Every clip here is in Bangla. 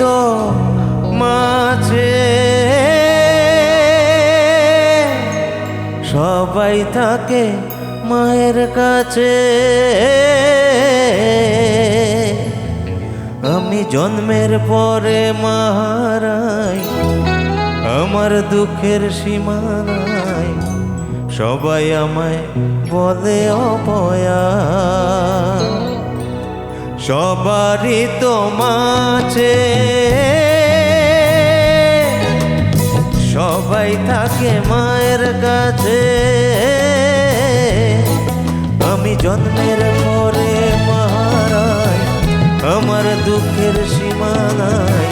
তো মাঝে। সবাই থাকে মায়ের কাছে। আমি জন্মের পরে মারাই আমার দুঃখের সীমানায় সবাই আমায় বলে অপয়া। সবারই তো মাছে সবাই থাকে মায়ের কাছে। আমি জন্মের পরে মারাই আমার দুঃখের সীমানায়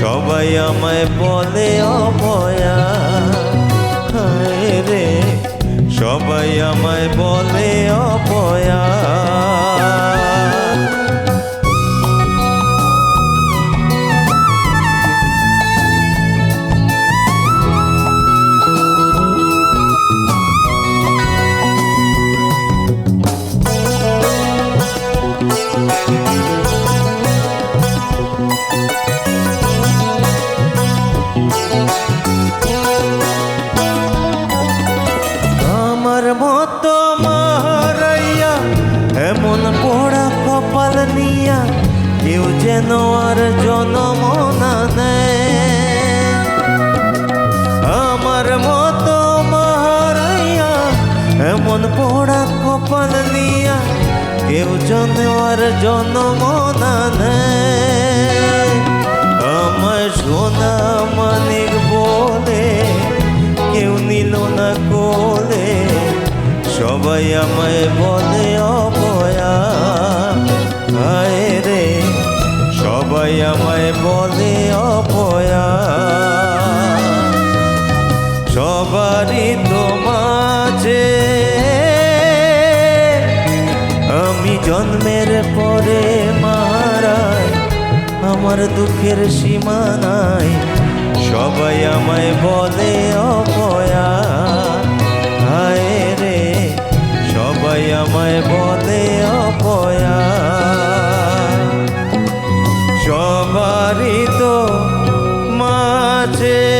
সবাই আমায় বলে হায় রে, সবাই আমায় বলে অপয়া নিয়া কেউ যেন আর জনম না আমার মতো মারাইয়া এমন পোড়া কপাল নিয়া কেউ যেন আর জনম না আমায় সোনা মানিক বলে কেউ নিল না কোলে, সবাই আমায় বলে হায় রে, সবাই আমায় বলে অপয়া। সবারই তো আমি জন্মের পরে মারাই আমার দুঃখের সীমানায় সবাই আমায় বলে হায় আছে